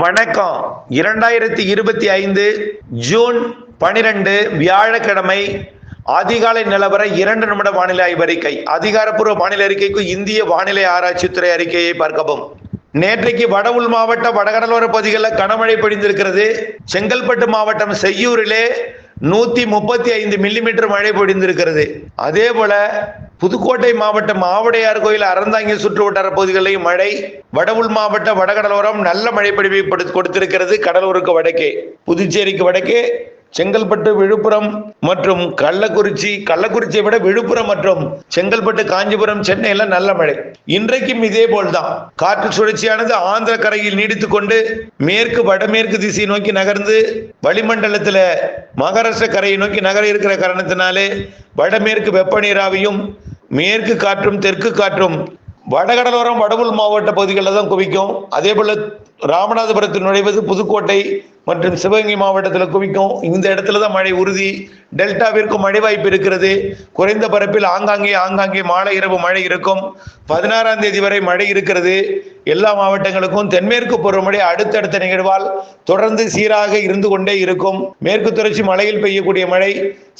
வணக்கம். இரண்டாயிரத்தி இருபத்தி ஐந்து ஜூன் பனிரெண்டு வியாழக்கிழமை அதிகாலை நிலவர இரண்டு நிமிட வானிலை ஆய்வறிக்கை. அதிகாரப்பூர்வ வானிலை அறிக்கைக்கு இந்திய வானிலை ஆராய்ச்சித்துறை அறிக்கையை பார்க்கவும். நேற்றைக்கு வட உள் மாவட்ட வடகடலோர பகுதிகளில் கனமழை பொழிந்திருக்கிறது. செங்கல்பட்டு மாவட்டம் செய்யூரிலே நூத்தி முப்பத்தி ஐந்து மில்லிமீட்டர் மழை பொழிந்திருக்கிறது. அதே போல புதுக்கோட்டை மாவட்டம் ஆவடையார் கோயில் அறந்தாங்கி சுற்று வட்டார பகுதிகளிலும் மழை வடவுள் மாவட்ட வடகடலோரம் நல்ல மழை பொழிவை கொடுத்திருக்கிறது கடலூருக்கு வடக்கே. புதுச்சேரிக்கு வடக்கே செங்கல்பட்டு விழுப்புரம் மற்றும் கள்ளக்குறிச்சி கள்ளக்குறிச்சியை விட விழுப்புரம் மற்றும் செங்கல்பட்டு காஞ்சிபுரம் சென்னையில நல்ல மழை. இன்றைக்கும் இதே போல்தான் காற்று சுழற்சியானது ஆந்திர கரையில் நீடித்துக் கொண்டு மேற்கு வடமேற்கு திசை நோக்கி நகர்ந்து வளிமண்டலத்துல மகாராஷ்டிர கரையை நோக்கி நகர இருக்கிற காரணத்தினாலே வடமேற்கு வெப்ப நீராவையும் மேற்கு காற்றும் தெற்கு காற்றும் வடகடலோரம் வடவுள் மாவட்ட பகுதிகளில் தான் குவிக்கும். அதே போல ராமநாதபுரத்தில் நுழைவது புதுக்கோட்டை மற்றும் சிவகங்கை மாவட்டத்தில் குவிக்கும். இந்த இடத்துல தான் மழை உறுதி. டெல்டாவிற்கும் மழை வாய்ப்பு இருக்கிறது. குறைந்த பரப்பில் ஆங்காங்கே ஆங்காங்கே மாலை இரவு மழை இருக்கும். பதினாறாம் தேதி வரை மழை இருக்கிறது. எல்லா மாவட்டங்களுக்கும் தென்மேற்கு பருவமழை அடுத்தடுத்த நிகழ்வால் தொடர்ந்து சீராக இருந்து கொண்டே இருக்கும். மேற்கு தொடர்ச்சி மலையில் பெய்யக்கூடிய மழை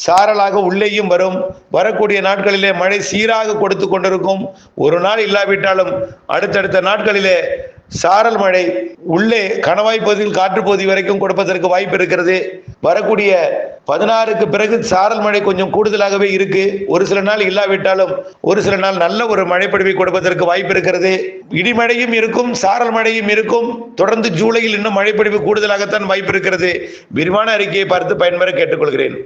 சாரலாக உள்ளேயும் வரும். வரக்கூடிய நாட்களிலே மழை சீராக கொடுத்து கொண்டிருக்கும். ஒரு நாள் இல்லாவிட்டாலும் அடுத்தடுத்த நாட்களிலே சாரல் மழை உள்ளே கணவாய் பகுதியில் காற்று பகுதி வரைக்கும் கொடுப்பதற்கு வாய்ப்பு இருக்கிறது. வரக்கூடிய பதினாறுக்கு பிறகு சாரல் மழை கொஞ்சம் கூடுதலாகவே இருக்கு. ஒரு சில நாள் இல்லாவிட்டாலும் ஒரு சில நாள் நல்ல ஒரு மழைப்பொழிவை கொடுப்பதற்கு வாய்ப்பு இருக்கிறது. இடிமழையும் இருக்கும் சாரல் மழையும் இருக்கும். தொடர்ந்து ஜூலையில் இன்னும் மழைப்பொழிவு கூடுதலாகத்தான் வாய்ப்பு இருக்கிறது. விரிவான அறிக்கையை பார்த்து பயன்பெற கேட்டுக்கொள்கிறேன்.